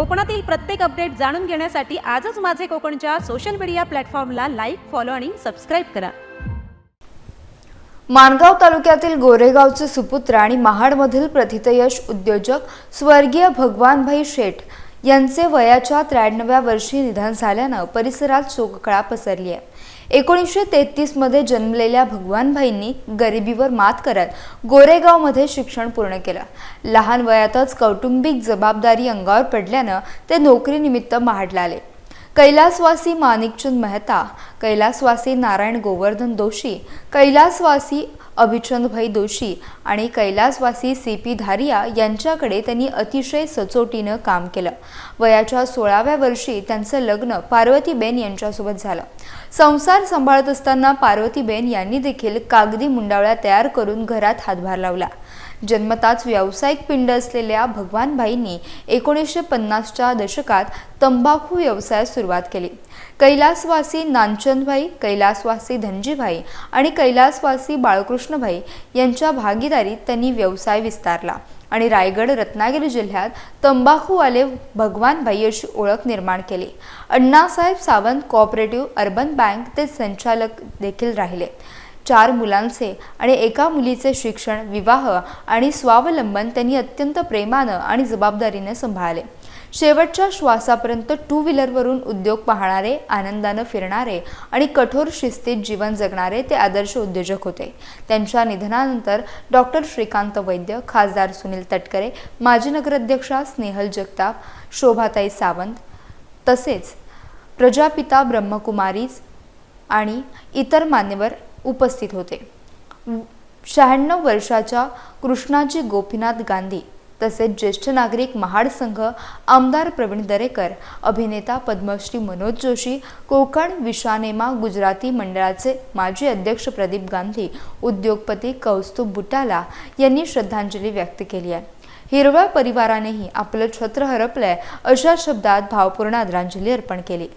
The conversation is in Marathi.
कोकणातील प्रत्येक अपडेट जाणून घेण्यासाठी आजच माझे कोकणच्या सोशल मीडिया प्लॅटफॉर्मला लाईक फॉलो आणि सबस्क्राईब करा. माणगाव तालुक्यातील गोरेगावचे सुपुत्र आणि महाडमधील प्रथितयश उद्योजक स्वर्गीय भगवानभाई शेठ यांचे वयाच्या त्र्याण्णव्या वर्षी निधन झाल्यानं परिसरात शोककळा पसरली आहे. एकोणीसशे तेहतीसमध्ये जन्मलेल्या भगवानभाईंनी गरिबीवर मात करत गोरेगावमध्ये शिक्षण पूर्ण केलं. लहान वयातच कौटुंबिक जबाबदारी अंगावर पडल्यानं ते नोकरीनिमित्त महाडला आले. कैलासवासी माणिकचंद मेहता कैलासवासी नारायण गोवर्धन दोषी कैलासवासी अभिचंदभाई दोशी आणि कैलासवासी सी पी धारिया यांच्याकडे त्यांनी अतिशय सचोटीनं काम केलं. वयाच्या सोळाव्या वर्षी त्यांचं लग्न पार्वतीबेन यांच्यासोबत झालं. संसार सांभाळत असताना पार्वतीबेन यांनी देखील कागदी मुंडावळ्या तयार करून घरात हातभार लावला. जन्मताच व्यावसायिक पिंड असलेल्या भगवानभाईंनी एकोणीसशे पन्नासच्या दशकात तंबाखू व्यवसायास सुरुवात केली. कैलासवासी नांच नानचंदभाई कैलासवासी धनजीभाई आणि कैलासवासी बाळकृष्णभाई यांच्या भागीदारीत त्यांनी व्यवसाय विस्तारला आणि रायगड रत्नागिरी जिल्ह्यात तंबाखूवाले भगवानभाई अशी ओळख निर्माण केली. Annasaheb Sawant cooperative urban bank ते संचालक देखील राहिले. चार मुलांचे आणि एका मुलीचे शिक्षण विवाह आणि स्वावलंबन त्यांनी अत्यंत प्रेमानं आणि जबाबदारीने सांभाळले. शेवटच्या श्वासापर्यंत टू व्हीलरवरून उद्योग पाहणारे आनंदानं फिरणारे आणि कठोर शिस्तीत जीवन जगणारे ते आदर्श उद्योजक होते. त्यांच्या निधनानंतर डॉक्टर श्रीकांत वैद्य खासदार सुनील तटकरे माजी नगराध्यक्षा स्नेहल जगताप शोभाताई सावंत तसेच प्रजापिता ब्रह्मकुमारीज आणि इतर मान्यवर उपस्थित होते. शहाण्णव वर्षाच्या कृष्णाजी गोपीनाथ गांधी तसेच ज्येष्ठ नागरिक महाड संघ आमदार प्रवीण दरेकर अभिनेता पद्मश्री मनोज जोशी कोकण विशानेमा गुजराती मंडळाचे माजी अध्यक्ष प्रदीप गांधी उद्योगपती कौस्तुभ बुटाला यांनी श्रद्धांजली व्यक्त केली आहे. हिरव्या परिवारानेही आपलं छत्र हरपलंय अशा शब्दात भावपूर्ण आदरांजली अर्पण केली.